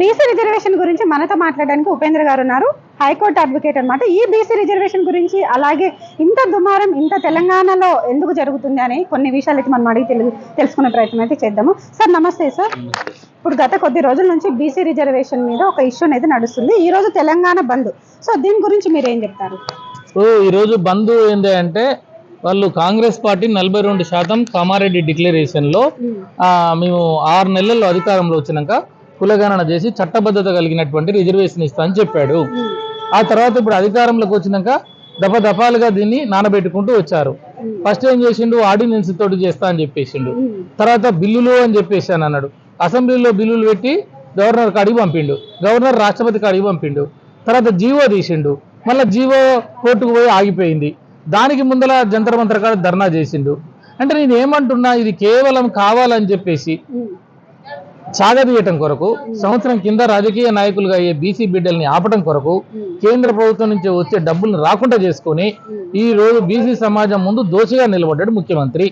BC reservation గురించి మనతో మాట్లాడడానికి ఉపేంద్ర గారు ఉన్నారు. హైకోర్టు అడ్వకేట్ అన్నమాట. ఈ బీసీ రిజర్వేషన్ గురించి అలాగే ఇంత దుమారం ఇంత తెలంగాణలో ఎందుకు జరుగుతుంది అని కొన్ని విషయాలు అయితే మనం అడిగి తెలు తెలుసుకునే ప్రయత్నం అయితే చేద్దాము. సార్ నమస్తే సార్. ఇప్పుడు గత కొద్ది రోజుల నుంచి బీసీ రిజర్వేషన్ మీద ఒక ఇష్యూ అనేది నడుస్తుంది. ఈ రోజు తెలంగాణ బంద్. సో దీని గురించి మీరు ఏం చెప్తారు? ఈరోజు బంద్ ఏంటి అంటే వాళ్ళు కాంగ్రెస్ పార్టీ నలభై రెండు శాతం కామారెడ్డి డిక్లరేషన్లో మేము ఆరు నెలల్లో అధికారంలో వచ్చినాక కులగణన చేసి చట్టబద్ధత కలిగినటువంటి రిజర్వేషన్ ఇస్తా అని చెప్పాడు. ఆ తర్వాత ఇప్పుడు అధికారంలోకి వచ్చినాక దఫ దఫాలుగా దీన్ని నానబెట్టుకుంటూ వచ్చారు. ఫస్ట్ ఏం చేసిండు? ఆర్డినెన్స్ తోటి చేస్తా అని చెప్పేసిండు. తర్వాత బిల్లులు అని చెప్పేసి అన్నాడు. అసెంబ్లీలో బిల్లులు పెట్టి గవర్నర్ కాడికి పంపిండు. గవర్నర్ రాష్ట్రపతి కాడికి పంపిండు. తర్వాత జీవో తీసిండు. మళ్ళీ జీవో కోర్టుకు పోయి ఆగిపోయింది. దానికి ముందల జంతర్ మంత్ర కాడ ధర్నా చేసిండు. అంటే నేను ఏమంటున్నా? ఇది కేవలం కావాలని చెప్పేసి. సాగదీయటం కొరకు సంవత్సరం కింద రాజకీయ నాయకులుగా అయ్యే బీసీ బిడ్డల్ని ఆపటం కొరకు కేంద్ర ప్రభుత్వం నుంచి వచ్చే డబ్బుల్ని రాకుండా చేసుకొని ఈ రోజు బీసీ సమాజం ముందు దోషిగా నిలబడ్డాడు ముఖ్యమంత్రి.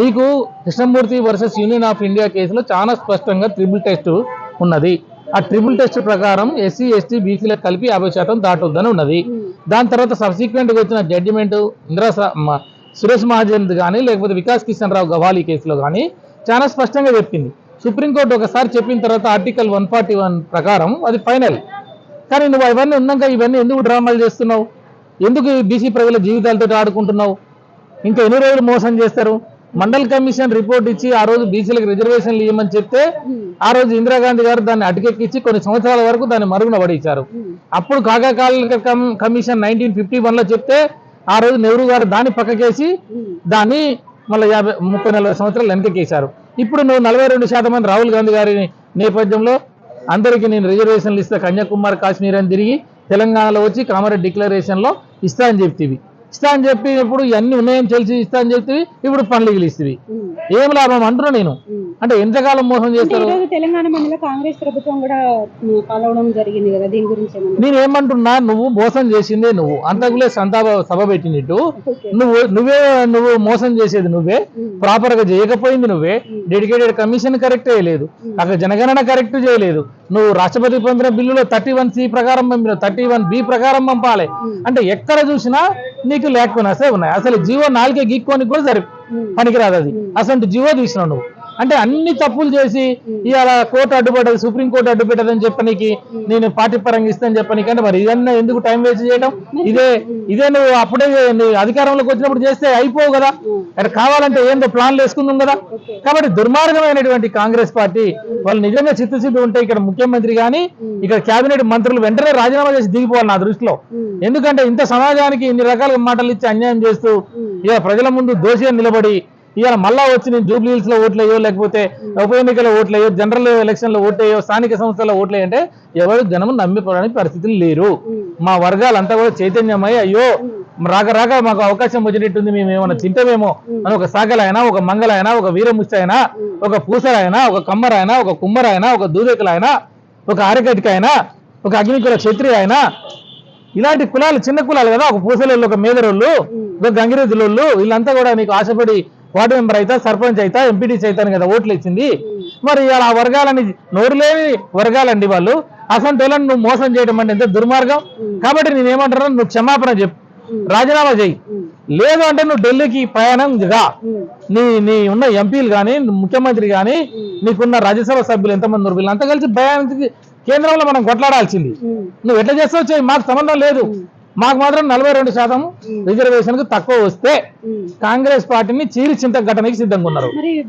నీకు Krishnamurthy versus union of India కేసులో చాలా స్పష్టంగా ట్రిపుల్ టెస్ట్ ఉన్నది. ఆ ట్రిపుల్ టెస్ట్ ప్రకారం ఎస్సీ ఎస్టీ బీసీలకు కలిపి యాభై శాతం దాటుద్దని ఉన్నది. దాని తర్వాత సబ్సిక్వెంట్గా వచ్చిన జడ్జిమెంట్ ఇందిరా సురేష్ మహాజన్ కానీ లేకపోతే వికాస్ కిషన్ రావు గవాలీ కేసులో కానీ చాలా స్పష్టంగా చెప్పింది. సుప్రీంకోర్టు ఒకసారి చెప్పిన తర్వాత ఆర్టికల్ వన్ ఫార్టీ వన్ ప్రకారం అది ఫైనల్. కానీ నువ్వు ఇవన్నీ ఉన్నాక ఇవన్నీ ఎందుకు డ్రామాలు చేస్తున్నావు? ఎందుకు బీసీ ప్రజల జీవితాలతో ఆడుకుంటున్నావు? ఇంకా ఎన్ని రోజులు మోసం చేస్తారు? మండల్ కమిషన్ రిపోర్ట్ ఇచ్చి ఆ రోజు బీసీలకు రిజర్వేషన్లు ఇవ్వమని చెప్తే ఆ రోజు ఇందిరాగాంధీ గారు దాన్ని అటుకెక్కించి కొన్ని సంవత్సరాల వరకు దాన్ని మరుగున పడించారు అప్పుడు కాకాకాల కమిషన్ నైన్టీన్ ఫిఫ్టీ వన్లో చెప్తే ఆ రోజు నెహ్రూ గారు దాన్ని పక్కకేసి దాన్ని మళ్ళీ యాభై ముప్పై నలభై సంవత్సరాలు వెనకకేశారు ఇప్పుడు నువ్వు నలభై రెండు శాతం మంది రాహుల్ గాంధీ గారి నేపథ్యంలో అందరికీ నేను రిజర్వేషన్లు ఇస్తా కన్యాకుమారి కాశ్మీర్ అని తిరిగి తెలంగాణలో వచ్చి కామారెడ్డి డిక్లరేషన్లో ఇస్తా అని చెప్తీవి. ఇస్తా అని చెప్పినప్పుడు ఇవన్నీ ఉన్నాయని తెలిసి ఇస్తా అని చెప్తివి ఇప్పుడు పనులు ఇస్తావి ఏం లాభం? అంటున్నా నేను. అంటే ఎంతకాలం మోసం చేస్తారు? ఈ రోజు తెలంగాణ మండలిలో కాంగ్రెస్ ప్రభుత్వం కూడా ఉమ్, పాల్గొనడం జరిగింది కదా దీని గురించి ఏమన్నా? నేను ఏమంటున్నా నువ్వు మోసం చేసిందే నువ్వు. అంతకులే సంతాప సభ పెట్టినట్టు. నువ్వు నువ్వే నువ్వు మోసం చేసేది నువ్వే. ప్రాపర్గా చేయకపోయింది నువ్వే. డెడికేటెడ్ కమిషన్ కరెక్ట్ చేయలేదు అక్కడ జనగణన కరెక్ట్ చేయలేదు. నువ్వు రాష్ట్రపతి పంపిన బిల్లులో థర్టీ వన్ సి ప్రకారం పంపిన థర్టీ వన్ బి ప్రకారం పంపాలి. అంటే ఎక్కడ చూసినా నీకు లేకపోయినాసే ఉన్నాయి. అసలు జీవో నాలుగే గీక్కోనికి కూడా సరి పనికిరాదు అది. అసలు జీవో తీసినావు నువ్వు. అంటే అన్ని తప్పులు చేసి ఇవాళ కోర్టు అడ్డుపడ్డది సుప్రీం కోర్టు అడ్డుపెట్టదని చెప్పనీకి నేను పార్టీ పరంగా ఇస్తాను చెప్పనీకి అంటే మరి ఇదన్నా ఎందుకు టైం వేస్ట్ చేయడం? ఇదే ఇదే నువ్వు అప్పుడే అధికారంలోకి వచ్చినప్పుడు చేస్తే అయిపోవు కదా. అక్కడ కావాలంటే ఏందో ప్లాన్లు వేసుకుందాం కదా. కాబట్టి దుర్మార్గమైనటువంటి కాంగ్రెస్ పార్టీ వాళ్ళు నిజంగా చిత్తశుద్ధి ఉంటే ఇక్కడ ముఖ్యమంత్రి కానీ ఇక్కడ కేబినెట్ మంత్రులు వెంటనే రాజీనామా చేసి దిగిపోవాలి నా దృష్టిలో. ఎందుకంటే ఇంత సమాజానికి ఇన్ని రకాల మాటలు ఇచ్చి అన్యాయం చేస్తూ ఇక ప్రజల ముందు దోషిగా నిలబడి ఇవాళ మళ్ళా వచ్చి నేను జూబ్లీ హిల్స్లో ఓట్లేయో లేకపోతే ఉప ఎన్నికల ఓట్లేయో జనరల్ ఎలక్షన్లో ఓట్లేయో స్థానిక సంస్థల ఓట్లేయో అంటే ఎవరు జనం నమ్మిపోవడానికి పరిస్థితులు లేరు. మా వర్గాలంతా కూడా చైతన్యమై అయ్యో రాక రాక మాకు అవకాశం వచ్చినట్టుంది మేము ఏమైనా తింటామేమో అని ఒక సాగలైనా ఒక మంగళైనా ఒక వీరముష్టి అయినా ఒక పూసలైనా ఒక కమ్మరైనా ఒక కుమ్మరైనా ఒక దూదేకులైనా ఒక ఆరగటికైనా ఒక అగ్నికుల క్షత్రియ అయినా ఇలాంటి కులాలు చిన్న కులాలు కదా ఒక పూసలోళ్ళు ఒక మేదరోళ్ళు ఒక గంగిరెద్దులోళ్ళు వీళ్ళంతా కూడా నీకు ఆశపడి వార్డు మెంబర్ అయితే సర్పంచ్ అయితే ఎంపీటీసీ అయితే కదా ఓట్లు ఇచ్చింది. మరి ఇలా వర్గాలని నోరు లేని వర్గాలండి వాళ్ళు. అసలు వాళ్ళని నువ్వు మోసం చేయడం అంటే ఎంత దుర్మార్గం? కాబట్టి నేను నువ్వు క్షమాపణ చెప్పు. రాజీనామా చేయి. లేదు అంటే నువ్వు ఢిల్లీకి ప్రయాణం గా నీ నీ ఉన్న ఎంపీలు కానీ ముఖ్యమంత్రి కానీ నీకున్న రాజ్యసభ సభ్యులు ఎంతమంది ఉన్నారు? వీళ్ళంతా కలిసి భయానికి కేంద్రంలో మనం కొట్లాడాల్సింది. నువ్వు ఎట్లా చేస్తావు మాకు సంబంధం లేదు. మాకు మాత్రం నలభై రెండు శాతం రిజర్వేషన్కు తక్కువ వస్తే కాంగ్రెస్ పార్టీని చీరి చింత ఘటనకి సిద్ధంగా ఉన్నారు.